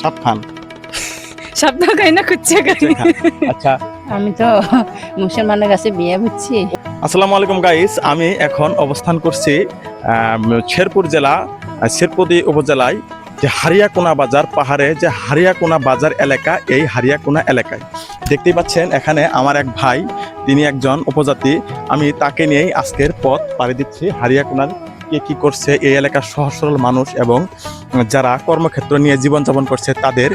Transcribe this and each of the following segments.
সাপ খান শব্দ খাই না কুচ্ছে খাই আচ্ছা। আমি তো মুসলমানের কাছে বিয়ে বুঝছি। আসসালামু আলাইকুম গাইস আমি এখন অবস্থান করছি শেরপুর জেলা আহ, শেরপুদি উপজেলায় যে হারিয়াকোনা বাজার পাহাড়ে যে হারিয়াকোনা বাজার এলাকা এই হারিয়াকোনা এলাকায়। দেখতেই পাচ্ছেন এখানে আমার এক ভাই তিনি একজন উপজাতি। আমি তাকে নিয়েই আজকের পথ পাড়ি দিচ্ছি হারিয়াকোনার কে কী করছে এই এলাকার সহজ সরল মানুষ এবং যারা কর্মক্ষেত্র নিয়ে জীবনযাপন করছে তাদের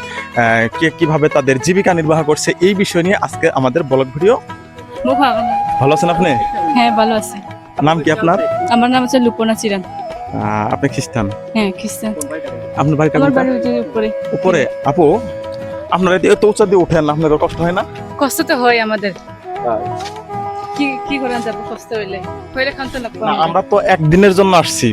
কে কীভাবে তাদের জীবিকা নির্বাহ করছে এই বিষয় নিয়ে আজকে আমাদের ব্লগ ভিডিও। ভালো আছেন আপনি? হ্যাঁ ভালো আছে। নাম কি আপনার? আমার নাম হচ্ছে লুপনা চিরান আপনি খ্রিস্টান? হ্যাঁ খ্রিস্টান। আপনার বাড়িটা আমার বাড়ি উপরে। উপরে? আপু আপনারা এত উঁচা দিয়ে উঠেন আপনাদের কষ্ট হয় না? কষ্ট তো হয় আমাদের। কি কি করে যাব কষ্ট হইলে? হইলে খান তো লাগবো না, আমরা তো একদিনের জন্য আসছি।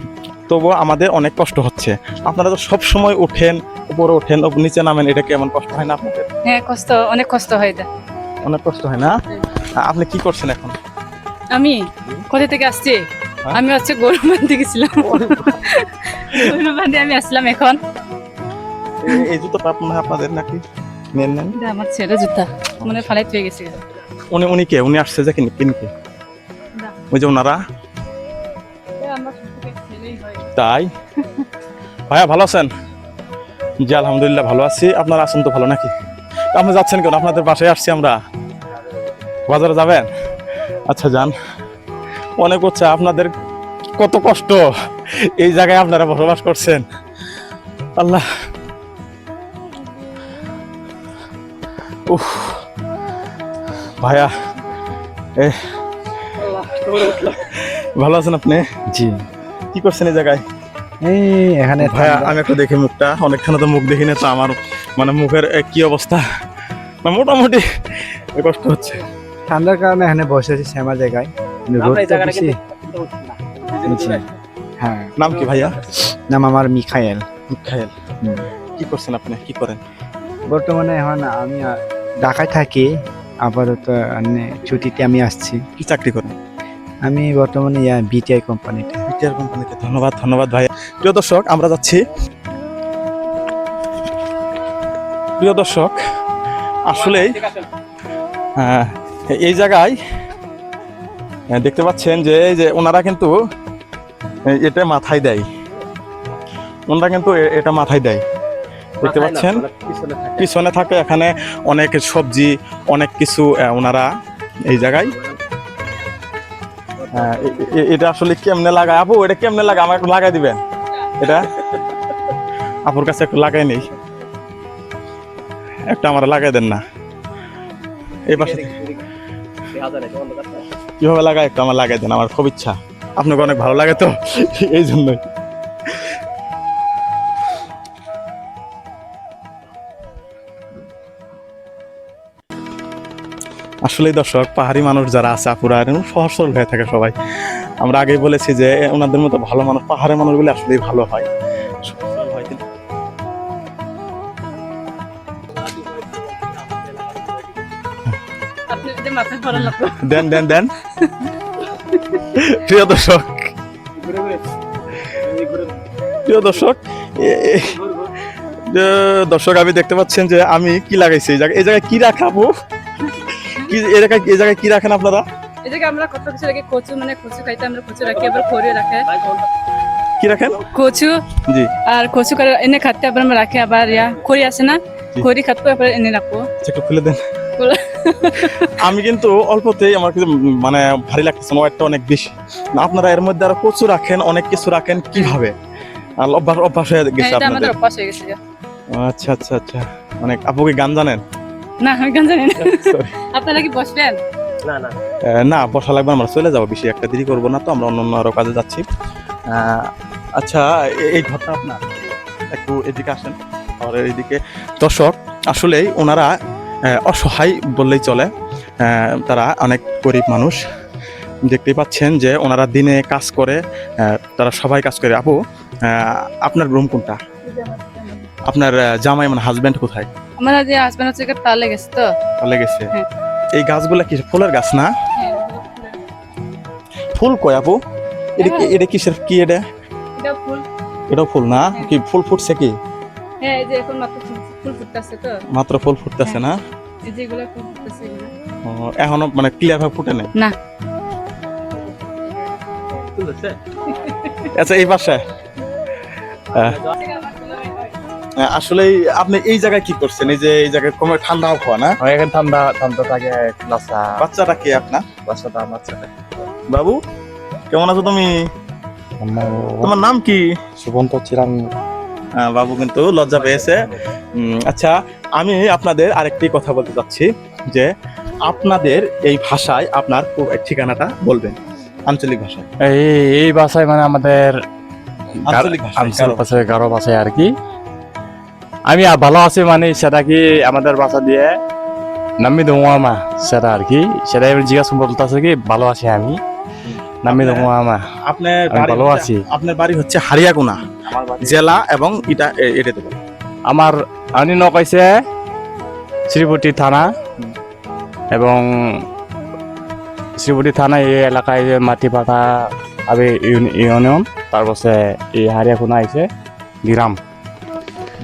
তবুও আমাদের অনেক কষ্ট হচ্ছে। আপনারা তো সব সময় উঠেন উপরে ওঠেন নিচে নামেন এটা কেমন কষ্ট হয় না আপনাদের? হ্যাঁ কষ্ট অনেক কষ্ট হয় এটা। অনেক কষ্ট হয় না? আপনি কি করছেন এখন? আমি? কোথা থেকে আসছি? হ্যাঁ? আমি হচ্ছে গরু বান্ধে গেছিলাম। গরু আমি আসলাম এখন। এই- জুতোটা আপনার আপনাদের নাকি? নেন নেন। আমার ছেলে জুতা। মানে ফালাই হয়ে গেছে। উনি উনি কে? উনি আসছে যে কিনে কিনকে। ওই যে ওনারা? হয় তাই? ভাইয়া ভালো আছেন? জি আলহামদুলিল্লাহ ভালো আছি। আপনারা আছেন তো ভালো নাকি? আপনি যাচ্ছেন কেন? আপনাদের বাসায় আসছি আমরা। বাজারে যাবেন? আচ্ছা যান। অনেক হচ্ছে আপনাদের কত কষ্ট এই জায়গায় আপনারা বসবাস করছেন। আল্লাহ। উফ। ভাইয়া এ ভালো আছেন আপনি? জি। কি করছেন এই জায়গায়? এই এখানে ভাইয়া আমি একটু দেখি মুখটা। অনেকখানে তো মুখ দেখি না তো আমার মানে মুখের কি অবস্থা? না, মোটামুটি এ কষ্ট হচ্ছে। ঠান্ডার কারণে এখানে বসে আছি শ্যামা জায়গায়। কিন্তু রোদ তো বেশি জি। হ্যাঁ। নাম কি ভাইয়া? নাম আমার মিখায়েল। মিখায়েল। কি করছেন আপনি? কি করেন? বর্তমানে এখন আমি ঢাকায় থাকি। আপাতত মানে ছুটিতে আমি আসছি। কি চাকরি করেন? আমি বর্তমানে বিটিআই কোম্পানিতে বিটিআর কোম্পানিতে ধন্যবাদ ধন্যবাদ ভাইয়া। প্রিয় দর্শক আমরা যাচ্ছি। প্রিয় দর্শক আসলেই হ্যাঁ, এই জায়গায় দেখতে পাচ্ছেন যে এই যে ওনারা কিন্তু এটা মাথায় দেয়। ওনারা কিন্তু এটা মাথায় দেয়। দেখতে পাচ্ছেন? পিছনে থাকে। এখানে অনেক সবজি অনেক কিছু ওনারা এই জায়গায় এটা আসলে কেমনে লাগায়? আপু, এটা কেমনে লাগায়? আমাকে একটু লাগাই দিবেন। এটা? আপুর কাছে একটু লাগাই নেই। একটা আমার লাগাই দেন না। এই পাশে। কীভাবে লাগায়? একটু আমার লাগাই দেন, আমার খুব ইচ্ছা। আপনাকে অনেক ভালো লাগে তো, এই জন্যই। আসলেই দর্শক পাহাড়ি মানুষ যারা আছে আপুরা এরকম সহজ সরল হয়ে থাকে সবাই। আমরা আগেই বলেছি যে ওনাদের মতো ভালো মানুষ পাহাড়ের মানুষগুলো আসলেই ভালো হয়। দেন দেন দেন। প্রিয় দর্শক। প্রিয় দর্শক দর্শক আমি দেখতে পাচ্ছেন যে আমি কি লাগাইছি? এই জায়গায় এই জায়গায় কি রাখাবো? কি এই জায়গায় এই জায়গায় কি রাখেন আপনারা? এদিকে আমরা কত কিছু রাখি? কচু মানে কচু খাইতে আমরা কচু রাখি আবার খড়িও রাখে। কি রাখেন? কচু জি। আর কচু করে এনে খাতে আবার আমরা রাখি আবার ইয়া খড়ি আছে না। খড়ি খাতবো আবার এনে রাখব। আচ্ছা, একটু খুলে দেন। আমি কিন্তু অল্পতেই আমার কিন্তু মানে ভারী লাগতেছে ওয়েটটা অনেক বেশি। আপনারা এর মধ্যে আরও কচু রাখেন অনেক কিছু রাখেন কীভাবে? আর অভ্যাস অভ্যাস হয়ে গেছে আপনাদের। আচ্ছা আচ্ছা আচ্ছা। অনেক আপু কি গান জানেন? না আমি গান জানি না। আপনারা কি বসবেন? আহ, না বসা লাগবে আমরা চলে যাব বেশি একটা দেরি করব না তো আমরা অন্য অন্য আরও কাজে যাচ্ছি। আচ্ছা এই ঘরটা আপনার? একটু এদিকে আসেন ঘরের এদিকে। দর্শক আসলেই ওনারা অসহায় বললেই চলে। তারা অনেক গরিব মানুষ। দেখতে পাচ্ছেন যে ওনারা দিনে কাজ করে তারা সবাই কাজ করে। আপু আপনার রুম কোনটা? আপনার জামাই মানে হাজব্যান্ড কোথায়? আমার যে হাজবেন্ড হচ্ছে তালে গেছে তো। ভালো গেছে। হ্যাঁ। এই গাছগুলা কি ফুলের গাছ না? ফুল। কয় আপু? এটা কি এটা কিসের কি এটা? এটা ফুল। এটাও ফুল না? কি ফুল ফুটছে কি? হ্যাঁ এই যে এখন মাত্র ফুল ফুটতেছে তো। মাত্র ফুল ফুটতেছে না? এই যে এগুলো ফুল ফুটতেছে ও, এখনও মানে ক্লিয়ার ভাবে ফুটে নেই? না। আচ্ছা এই আহ, আসলে আপনি এই জায়গায় কি করছেন? এই যে এই জায়গায় কমে ঠান্ডা আবহাওয়া না? এখানে ঠান্ডা ঠান্ডা থাকে ক্লাসা বাচ্চাটা কে আপনার? বাসাটা বাচ্চাটা বাবু কেমন আছো তুমি? তোমার নাম কি? সুবন্ত চিরাং। বাবু কিন্তু লজ্জা পেয়েছে। আচ্ছা আমি আপনাদের আরেকটি কথা বলতে চাচ্ছি যে আপনাদের এই ভাষায় আপনার ঠিকানাটা বলবেন। আঞ্চলিক ভাষায়। এই এই ভাষায় মানে আমাদের আঞ্চলিক ভাষায় গারো ভাষায় আর কি। আমি ভালো আছি মানে সেটা কি আমাদের বাসা দিয়ে? নামি দোমা সেটা আর কি। সেটা এবার জিজ্ঞাসা বলতেছে কি ভালো আছি আমি। নামি দোমা আপনার ভালো আছি। আপনার বাড়ি হচ্ছে হারিয়াকুনা জেলা এবং এটা এ- এটাতে আমার আনি নকাইছে শ্রীপতি থানা এবং শ্রীপতি থানা এই এলাকায় যে মাটিপাটা আবে ইউনি- ইউনিয়ন তারপরে এই হারিয়াখোনা আইছে গ্রাম।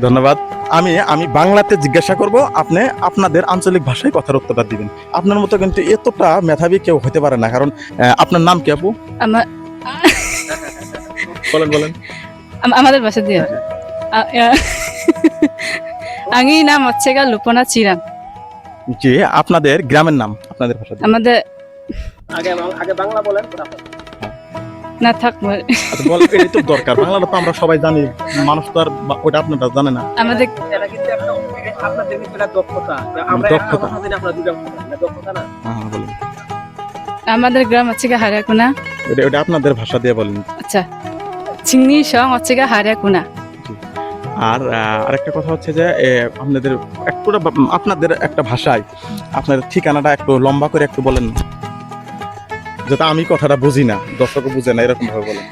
ধন্যবাদ। আমি আমি বাংলাতে জিজ্ঞাসা করব আপনি আপনাদের আঞ্চলিক ভাষায় কথার উত্তরটা দিবেন। আপনার মতো কিন্তু এতটা মেধাবী কেউ হতে পারে না কারণ আপনার নাম কি আপু? আমার বলেন বলেন। আমাদের ভাষা দিয়ে। আ- আ- নাম হচ্ছে গা লুপনা চিরাম। জি আপনাদের গ্রামের নাম আপনাদের ভাষা। আমাদের আগে আগে বাংলা বলেন না থাক আচ্ছা, বল এটাই তো দরকার বাংলাটা তো আমরা সবাই জানি মানুষ তো আর ওটা আপনারা জানে না। আমাদের এটা কিন্তু একটা আপনাদের কিন্তু একটা দক্ষতা আমরা দক্ষতা। কথা জানি আপনারা দুটা কথা জানেন। এটা দক্ষতা না? হ্যাঁ হ্যাঁ, বলেন। আমাদের গ্রাম হচ্ছে গা হারিয়াকুনা। ওটা ওটা আপনাদের ভাষা দিয়ে বলেন। আচ্ছা চিংনি সং হচ্ছে গা হারিয়াকুনা। আর আরেকটা কথা হচ্ছে যে আপনাদের একটু আপনাদের একটা ভাষায় আপনাদের ঠিকানাটা একটু লম্বা করে একটু বলেন। না যাতে আমি কথাটা বুঝি না দর্শকও বুঝে না এরকম ভাবে বলেন।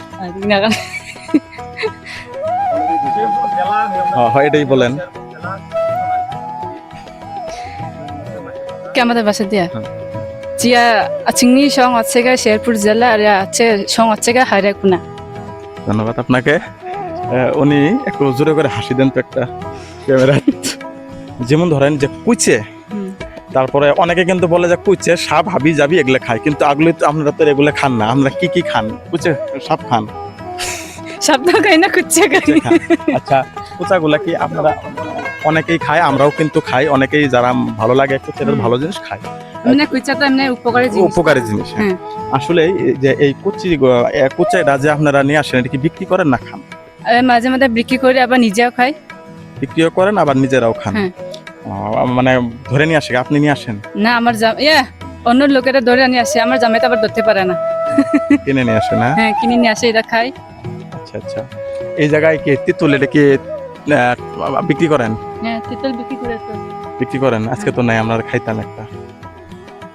হ্যাঁ, এটাই বলেন। কে আমাদের বাসা দিয়া? হ্যাঁ। জিয়া চিংনি সং হচ্ছে গা শেরপুর জেলা আর আছে সং হচ্ছে গা হারিয়াকুনা ধন্যবাদ আপনাকে। উনি একটু জোরে করে হাসি দেন তো একটা ক্যামেরা যেমন ধরেন যে কুচে। তারপরে অনেকে কিন্তু বলে যে কুচে সাপ হাবি যাবি এগুলো খায়। কিন্তু আগলে তো আপনারা তো এগুলো খান না। আমরা কি কি খান? কুচে সাপ খান। শব্দ খাই না কুচ্ছে খাই আচ্ছা কুচাগুলা কি আপনারা অনেকেই খায় আমরাও কিন্তু খাই। অনেকেই যারা ভালো লাগে কুচের ভালো জিনিস খায়। মানে কুচ্চা তো এমনি উপকারী জিনিস। উপকারী জিনিস হ্যাঁ। আসলে এই যে এই কুচি কুচাইটা যে আপনারা নিয়ে আসেন এটা কি বিক্রি করেন না খান? মাঝে মাঝে বিক্রি করে আবার নিজেও খাই। বিক্রিও করেন আবার নিজেরাও খান। হ্যাঁ। মানে ধরে নিয়ে আসে আপনি নিয়ে আসেন? না আমার জাম ইয়া অন্য লোকেরা ধরে নিয়ে আসে আমার জামাই তো আবার ধরতে পারে না। কিনে নিয়ে আসে না? হ্যাঁ কিনে নিয়ে আসে এটা খাই আচ্ছা আচ্ছা। এই জায়গায় কি তেঁতুল এটা কি বিক্রি করেন? হ্যাঁ তেঁতুল বিক্রি করে তো। বিক্রি করেন? আজকে তো নাই আমরা খাইতাম একটা।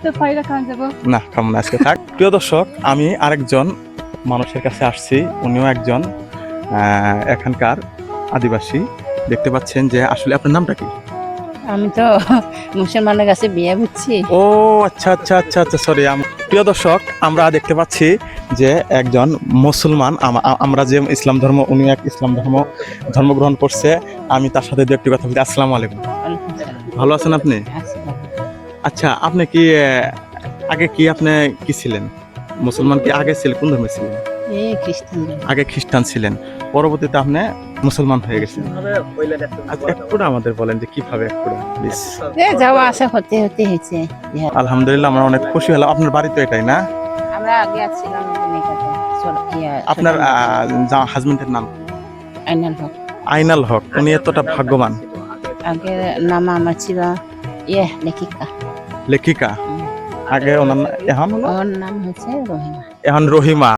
তো ফাইরা খান যাব। না খাব না আজকে থাক। প্রিয় দর্শক আমি আরেকজন মানুষের কাছে আসছি উনিও একজন এখানকার আদিবাসী। দেখতে পাচ্ছেন যে আসলে আপনার নামটা কি? আমি তো মুসলমানের কাছে বিয়ে বুঝছি। ও আচ্ছা আচ্ছা আচ্ছা আচ্ছা সরি প্রিয় দর্শক আমরা দেখতে পাচ্ছি যে একজন মুসলমান আম- আমরা যে ইসলাম ধর্ম উনি এক ইসলাম ধর্ম ধর্মগ্রহণ করছে। আমি তার সাথে দু একটি কথা বলি। আসসালামু আলাইকুম। ভালো আছেন আপনি? আচ্ছা আপনি কি আগে কি আপনি কি ছিলেন? মুসলমান কি আগে ছিলেন কোন ধর্মে ছিলেন। আগে খ্রিস্টান ছিলেন। পরবর্তীতে আপনি মুসলমান হয়ে গেছে। কীভাবে একটু আচ্ছা আমাদের বলেন যে কীভাবে একটু প্লিজ যাওয়া আসা হতে হতে হয়েছে। আলহামদুলিল্লাহ আমরা অনেক খুশি হলাম। আপনার বাড়ি তো এটাই না? আমরা আগে ইয়া, আপনার হাজবেন্ডের নাম? আইনাল হক। আইনাল হক উনি এতটা ভাগ্যবান। আগে নাম আমার ছিল ইয়ে লেখিকা। লেখিকা? আগে ওনার এখন ওর নাম হচ্ছে রহিমা। এখন রহিমা।